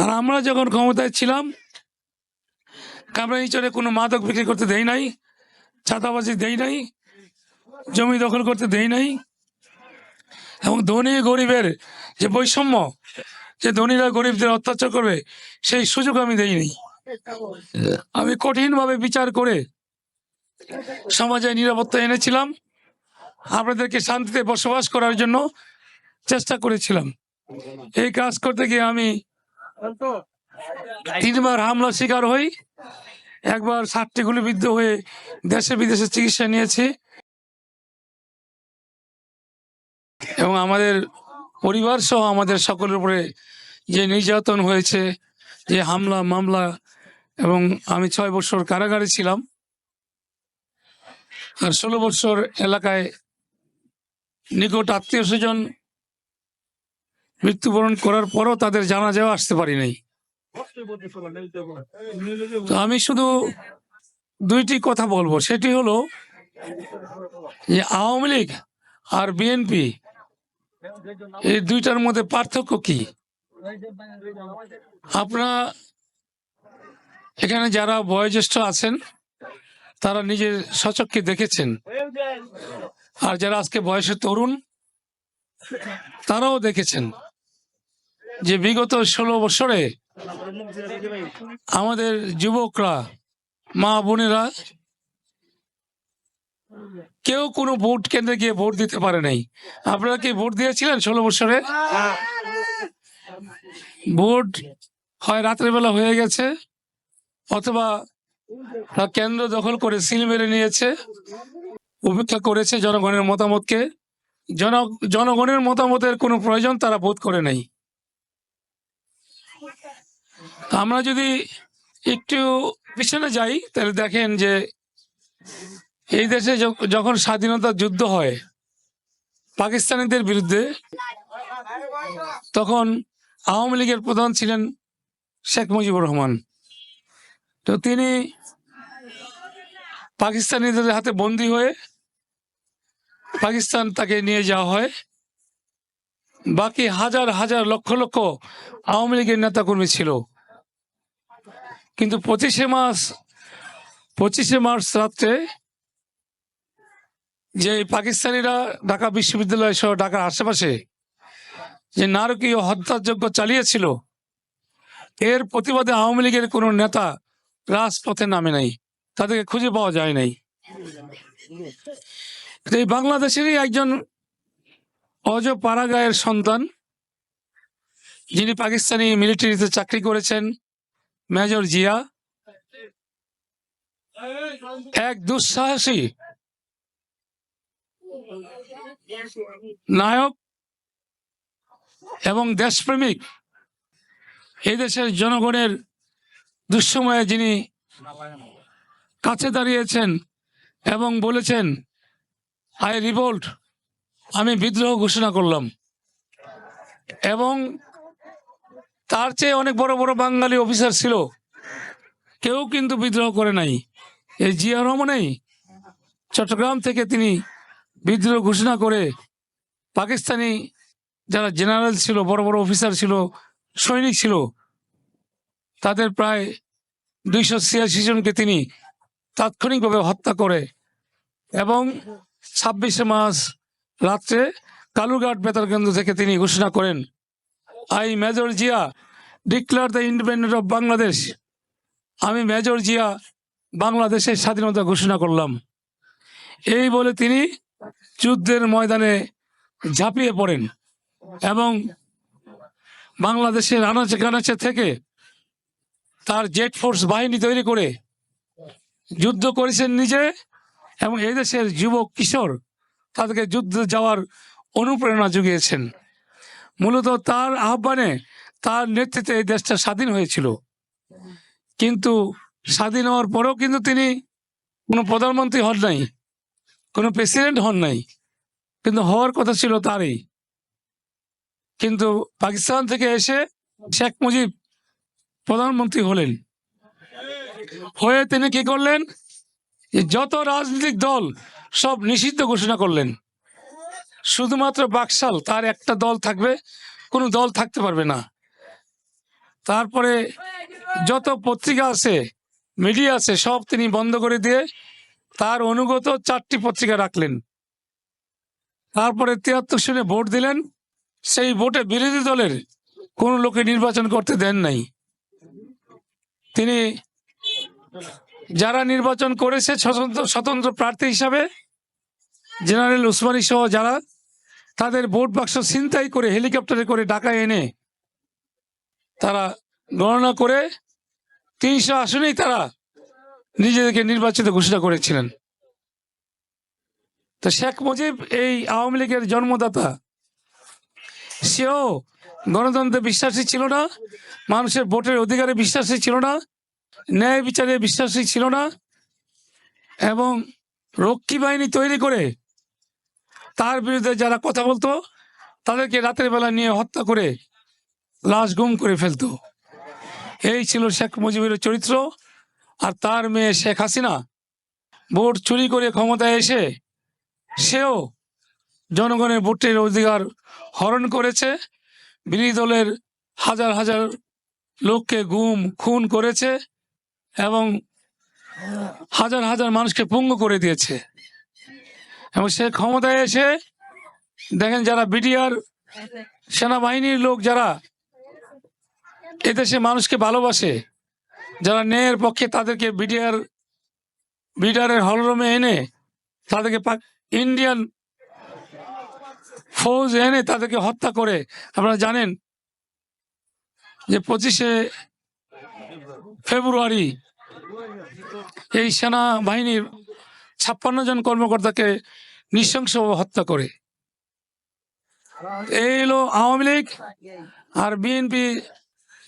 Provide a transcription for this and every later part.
আর আমরা যখন ক্ষমতায় ছিলাম কামরাইচরে কোনো মাদক বিক্রি করতে দেই নাই ছাতাবাজি দেই নাই, জমি দখল করতে দেই নাই, এবং ধনী গরিবের যে বৈষম্য, যে ধনীরা গরিবদের অত্যাচার করবে, সেই সুযোগ আমি দেইনি আমি কঠিনভাবে বিচার করে সমাজে নিরাপত্তা এনেছিলাম, আপনাদেরকে শান্তিতে বসবাস করার জন্য চেষ্টা করেছিলাম। এই কাজ করতে গিয়ে আমি তিনবার হামলা শিকার হই, একবার ষাটটি গুলিবিদ্ধ হয়ে দেশে বিদেশে চিকিৎসা নিয়েছি। এবং আমাদের পরিবার সহ আমাদের সকলের উপরে যে নির্যাতন হয়েছে, যে হামলা, মামলা, এবং আমি ছয় বছর কারাগারে ছিলাম। আর ষোলো বছর এলাকায় নিকট আত্মীয় স্বজন মৃত্যুবরণ করার পরও তাদের জানা যাওয়া আসতে পারি নাই। তো আমি শুধু দুইটি কথা বলব। সেটি হলো যে আওয়ামী লীগ আর বিএনপি, এই দুইটার মধ্যে পার্থক্য কি? আপনারা এখানে যারা বয়োজ্যেষ্ঠ আছেন, তারা নিজের সচক্ষে দেখেছেন। আর যারা আজকে বয়সে তরুণ, তারাও দেখেছেন। যে বিগত ষোলো বছরে আমাদের যুবকরা, মা বোনেরা কেউ কোনো ভোট কেন্দ্রে গিয়ে ভোট দিতে পারে নাই। আপনারা কি ভোট দিয়েছিলেন ষোলো বছরে? ভোট হয় বেলা হয়ে গেছে, অথবা কেন্দ্র দখল করে সিল মেরে নিয়েছে, উপেক্ষা করেছে জনগণের মতামতকে। জন জনগণের মতামতের কোনো প্রয়োজন তারা বোধ করে নাই। আমরা যদি একটু পিছনে যাই, তাহলে দেখেন যে এই দেশে যখ- যখন স্বাধীনতা যুদ্ধ হয়, পাকিস্তানিদের বিরুদ্ধে, তখন আওয়ামী লীগের প্রধান ছিলেন শেখ মুজিবুর রহমান। তো তিনি পাকিস্তানিদের হাতে বন্দি হয়ে পাকিস্তান তাকে নিয়ে যাওয়া হয়। বাকি হাজার হাজার লক্ষ লক্ষ আওয়ামী লীগের নেতাকর্মী ছিল। কিন্তু পঁচিশে মাস পঁচিশে মার্চ রাত্রে যে পাকিস্তানিরা ঢাকা বিশ্ববিদ্যালয় সহ ঢাকার আশেপাশে যে নারকীয় হত্যাযজ্ঞ চালিয়েছিল, এর প্রতিবাদে আওয়ামী লীগের কোনো নেতা রাজপথে নামে নাই। তাদেরকে খুঁজে পাওয়া যায় নাই। এই বাংলাদেশেরই একজন অজ পাড়াগায়ের সন্তান, যিনি পাকিস্তানি মিলিটারিতে চাকরি করেছেন মেজর জিয়া? এক দুঃসাহসী। নায়ক এবং দেশপ্রেমিক। দেশের জনগণের দুঃসময়ে যিনি কাছে দাঁড়িয়েছেন এবং বলেছেন, আই রিভোল্ট, আমি বিদ্রোহ ঘোষণা করলাম। এবং তার চেয়ে অনেক বড় বড় বাঙালি অফিসার ছিল। কেউ কিন্তু বিদ্রোহ করে নাই। এই জিয়া রহমানেই চট্টগ্রাম থেকে তিনি বিদ্রোহ ঘোষণা করে পাকিস্তানি যারা জেনারেল ছিল, বড় বড় অফিসার ছিল, সৈনিক ছিল, তাদের প্রায় দুইশো ছিয়াশি জনকে তিনি তাৎক্ষণিকভাবে হত্যা করে এবং ছাব্বিশে মাস রাত্রে কালুরঘাট বেতার কেন্দ্র থেকে তিনি ঘোষণা করেন। I major Zia declare the independent of Bangladesh আমি মেজর জিয়া বাংলাদেশের স্বাধীনতা ঘোষণা করলাম। এই বলে তিনি যুদ্ধের ময়দানে ঝাঁপিয়ে পড়েন এবং বাংলাদেশের আনাচে কানাচে থেকে তার জেট ফোর্স বাহিনী তৈরি করে যুদ্ধ করেছেন নিজে এবং এই দেশের যুবক কিশোর তাদেরকে যুদ্ধে যাওয়ার অনুপ্রেরণা জুগিয়েছেন মূলত তার আহ্বানে তার নেতৃত্বে এই দেশটা স্বাধীন হয়েছিল। কিন্তু স্বাধীন হওয়ার পরেও কিন্তু তিনি কোনো প্রধানমন্ত্রী হন নাই, কোনো প্রেসিডেন্ট হন নাই। কিন্তু হওয়ার কথা ছিল তারই। কিন্তু পাকিস্তান থেকে এসে শেখ মুজিব প্রধানমন্ত্রী হলেন। হয়ে তিনি কি করলেন? যত রাজনৈতিক দল সব নিষিদ্ধ ঘোষণা করলেন। শুধুমাত্র বাকশাল, তার একটা দল থাকবে, কোনো দল থাকতে পারবে না। তারপরে যত পত্রিকা আছে, মিডিয়া আছে, সব তিনি বন্ধ করে দিয়ে তার অনুগত চারটি পত্রিকা রাখলেন। তারপরে তিয়াত্তর সনে ভোট দিলেন। সেই ভোটে বিরোধী দলের কোন লোকে নির্বাচন করতে দেন নাই। তিনি যারা নির্বাচন করেছে স্বতন্ত্র স্বতন্ত্র প্রার্থী হিসাবে, জেনারেল উসমানী সহ যারা তাদের ভোট বাক্স ছিনতাই করে হেলিকপ্টারে করে ঢাকায় এনে তারা গণনা করে তিনশো আসনেই তারা নিজেদেরকে নির্বাচিত ঘোষণা করেছিলেন। তো শেখ মুজিব এই আওয়ামী লীগের জন্মদাতা, সেও গণতন্ত্রে বিশ্বাসী ছিল না, মানুষের ভোটের অধিকারে বিশ্বাসী ছিল না, ন্যায় বিচারে বিশ্বাসী ছিল না, এবং রক্ষী বাহিনী তৈরি করে তার বিরুদ্ধে যারা কথা বলতো, তাদেরকে রাতের বেলা নিয়ে হত্যা করে লাশ গুম করে ফেলতো। এই ছিল শেখ মুজিবের চরিত্র, আর তার মেয়ে শেখ হাসিনা ভোট চুরি করে ক্ষমতায় এসে সেও জনগণের ভোটের অধিকার হরণ করেছে। বিরোধী দলের হাজার হাজার লোককে গুম, খুন করেছে এবং হাজার হাজার মানুষকে পঙ্গু করে দিয়েছে। এবং সে ক্ষমতায় এসে দেখেন যারা বিডিআর সেনাবাহিনীর লোক যারা এদেশে মানুষকে ভালোবাসে, যারা ন্যায়ের পক্ষে তাদেরকে বিডিআর, বিডিআরের হলরুমে এনে তাদেরকে ইন্ডিয়ান ফৌজ এনে তাদেরকে হত্যা করে। আপনারা জানেন যে পঁচিশে ফেব্রুয়ারি এই সেনাবাহিনীর ছাপ্পান্ন জন কর্মকর্তাকে নৃশংসভাবে হত্যা করে। এই হলো আওয়ামী লীগ আর বিএনপি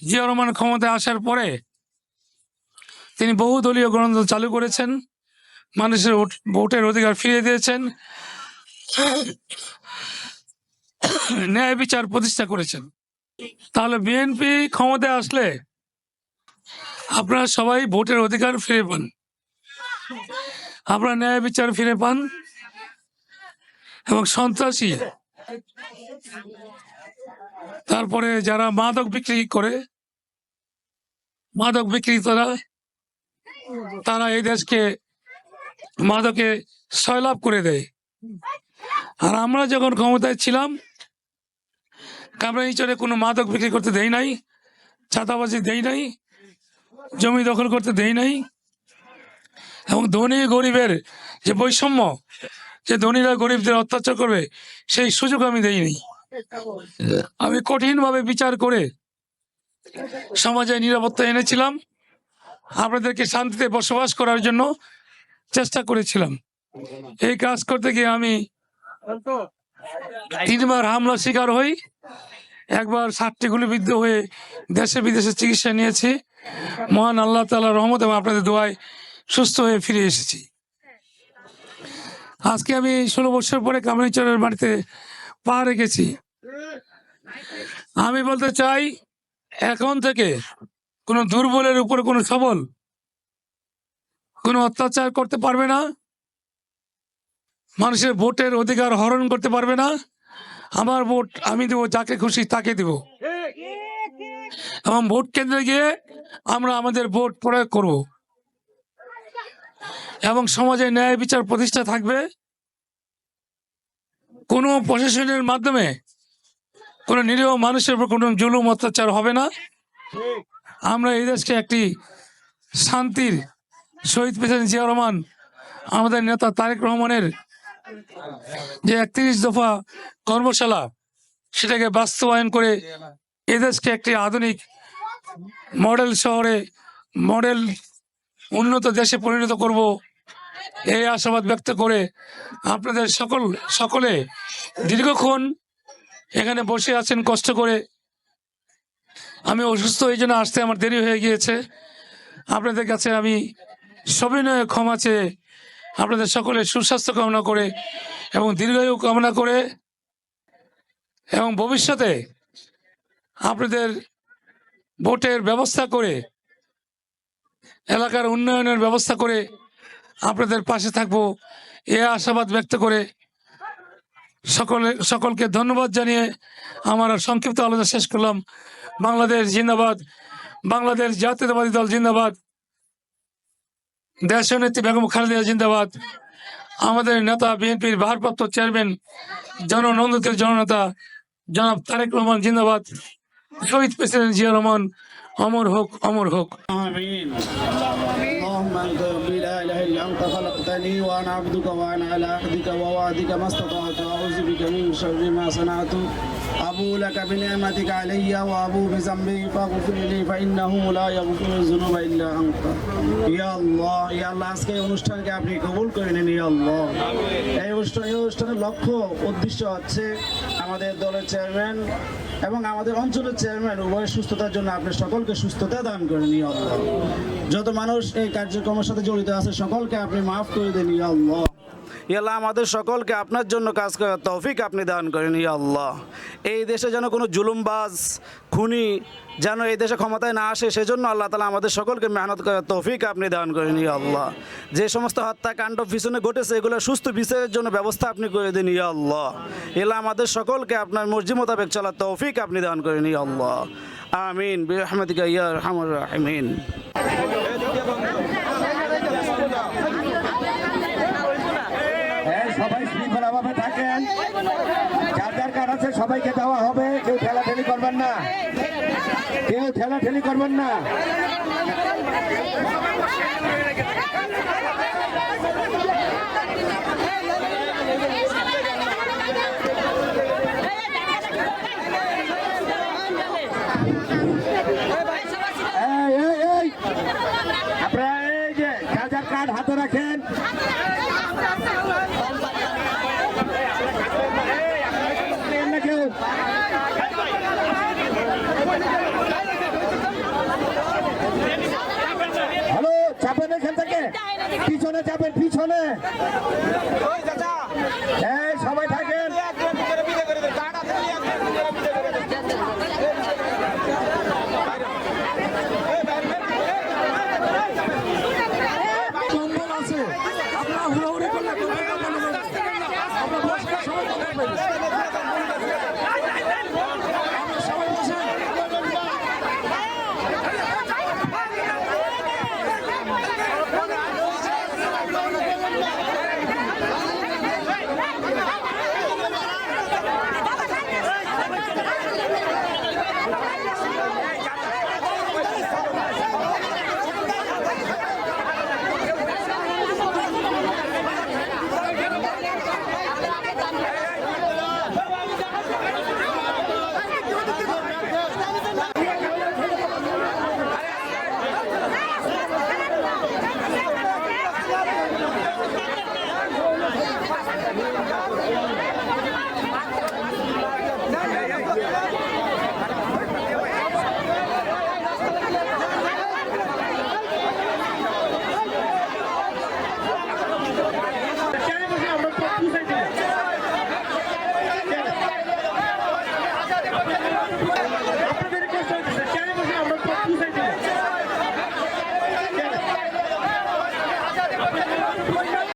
জিয়া রহমান ক্ষমতায় আসার পরে তিনি বহুদলীয় গণতন্ত্র চালু করেছেন, মানুষের ভোট- ভোটের অধিকার ফিরিয়ে দিয়েছেন, ন্যায় বিচার প্রতিষ্ঠা করেছেন। তাহলে বিএনপি ক্ষমতায় আসলে আপনারা সবাই ভোটের অধিকার ফিরে পান। আপনারা ন্যায় বিচার ফিরে পান। এবং সন্ত্রাসী। তারপরে যারা মাদক বিক্রি করে, মাদক বিক্রেতারা, তারা এই দেশকে মাদকে সয়লাভ করে দেয়। আর আমরা যখন ক্ষমতায় ছিলাম কামরাইচরে কোনো মাদক বিক্রি করতে দেই নাই ছাতাবাজি দেই নাই, জমি দখল করতে দেই নাই, এবং ধনী গরিবের যে বৈষম্য যে ধনীরা গরিবদের অত্যাচার করবে, সেই সুযোগ আমি দেইনি। আমি কঠিনভাবে বিচার করে সমাজে নিরাপত্তা এনেছিলাম। আপনাদেরকে শান্তিতে বসবাস করার জন্য চেষ্টা করেছিলাম। এই কাজ করতে গিয়ে আমি তিনবার হামলা শিকার হই। একবার ষাটটি গুলিবিদ্ধ হয়ে দেশে বিদেশে চিকিৎসা নিয়েছি। মহান আল্লাহ তাআলার রহমত এবং আপনাদের দোয়ায় সুস্থ হয়ে ফিরে এসেছি। আজকে আমি ষোলো বছর পরে কামরাইচরের বাড়িতে পা রেখেছি। আমি বলতে চাই, এখন থেকে কোনো দুর্বলের উপরে কোনো সবল কোনো অত্যাচার করতে পারবে না, মানুষের ভোটের অধিকার হরণ করতে পারবে না, আমার ভোট আমি দেবো, যাকে খুশি তাকে দেব। এবং ভোট কেন্দ্রে গিয়ে আমরা আমাদের ভোট প্রয়োগ করব। এবং সমাজে ন্যায় বিচার প্রতিষ্ঠা থাকবে। কোনো প্রশাসনের মাধ্যমে কোনো নিরীহ মানুষের উপর কোনো জুলুম, অত্যাচার হবে না। আমরা এই দেশকে একটি শান্তির শহীদ প্রেসিডেন্ট জিয়া রহমান, আমাদের নেতা তারেক রহমানের যে একত্রিশ দফা কর্মশালা, সেটাকে বাস্তবায়ন করে এদেশকে একটি আধুনিক মডেল শহরে, মডেল উন্নত দেশে পরিণত করব। এই আশাবাদ ব্যক্ত করে আপনাদের সকল, সকলে দীর্ঘক্ষণ এখানে বসে আছেন, কষ্ট করে। আমি অসুস্থ, এই জন্য আসতে আমার দেরি হয়ে গিয়েছে। আপনাদের কাছে আমি সবিনয়ে ক্ষমা চেয়ে আপনাদের সকলে সুস্বাস্থ্য কামনা করে এবং দীর্ঘায়ু কামনা করে এবং ভবিষ্যতে আপনাদের ভোটের ব্যবস্থা করে এলাকার উন্নয়নের ব্যবস্থা করে আপনাদের পাশে থাকব। এ আশাবাদ ব্যক্ত করে সকলে, সকলকে ধন্যবাদ জানিয়ে আমার সংক্ষিপ্ত আলোচনা শেষ করলাম। বাংলাদেশ জিন্দাবাদ, বাংলাদেশ জাতীয়তাবাদী দল জিন্দাবাদ দেশ নেত্রী বেগম খালেদা জিন্দাবাদ, আমাদের নেতা, বিএনপির ভারপ্রাপ্ত চেয়ারম্যান, জননন্দিত জননেতা জনাব তারেক রহমান জিন্দাবাদ, শহীদ প্রেসিডেন্ট জিয়া রহমান অমর হোক অমর হোক آمين اللهم أنت ربي لا إله إلا أنت خلقتني وأنا عبدك وأنا على عهدك ووعدك ما استطعت أعوذ بك من شر ما صنعت أبو لك بنعمتك علي وأبو بذنبي فاغفر لي فإنه لا يغفر الذنوب إلا أنت يا الله يا الله আজকে এই অনুষ্ঠানকে আপনি কবুল করে নিন ইয়া আল্লাহ এই অনুষ্ঠান এই অনুষ্ঠানের লক্ষ্য উদ্দেশ্য হচ্ছে আমাদের দলের চেয়ারম্যান এবং আমাদের অঞ্চলের চেয়ারম্যান উভয়ের সুস্থতার জন্য আপনি সকলকে সুস্থতা দান করেন ইয়া আল্লাহ যত মানুষ এই কার্যক্রমের সাথে জড়িত আছে সকলকে আপনি মাফ করে দেন ইয়া আল্লাহ ইয়াল্লাহ, আমাদের সকলকে আপনার জন্য কাজ করার তৌফিক আপনি দান করেন, ইয়া আল্লাহ। এই দেশে যেন কোনো জুলুমবাজ, খুনি যেন এই দেশে ক্ষমতায় না আসে, সেজন্য আল্লাহ তালা আমাদের সকলকে মেহনত করার তৌফিক আপনি দান করেন, ইয়া আল্লাহ। যে সমস্ত হত্যাকাণ্ড পিছনে ঘটেছে, এগুলো সুস্থ বিচারের জন্য ব্যবস্থা আপনি করে দিন, ইয়া আল্লাহ। এলা আমাদের সকলকে আপনার মর্জি মোতাবেক চলার তৌফিক আপনি দান করেন, ইয়া আল্লাহ। আমিন বিরহমতিকা ইয়া রহমান রাহিমিন হ্যাঁ সবাই শৃঙ্খলাভাবে থাকেন যার যার কার্ড আছে সবাইকে দেওয়া হবে কেউ ঠেলাঠেলি করবেন না কেউ ঠেলাঠেলি করবেন না পিছনে যাবেন পিছনে সবাই থাকেন আছে আপনারা হুড়াহুড়ি করলে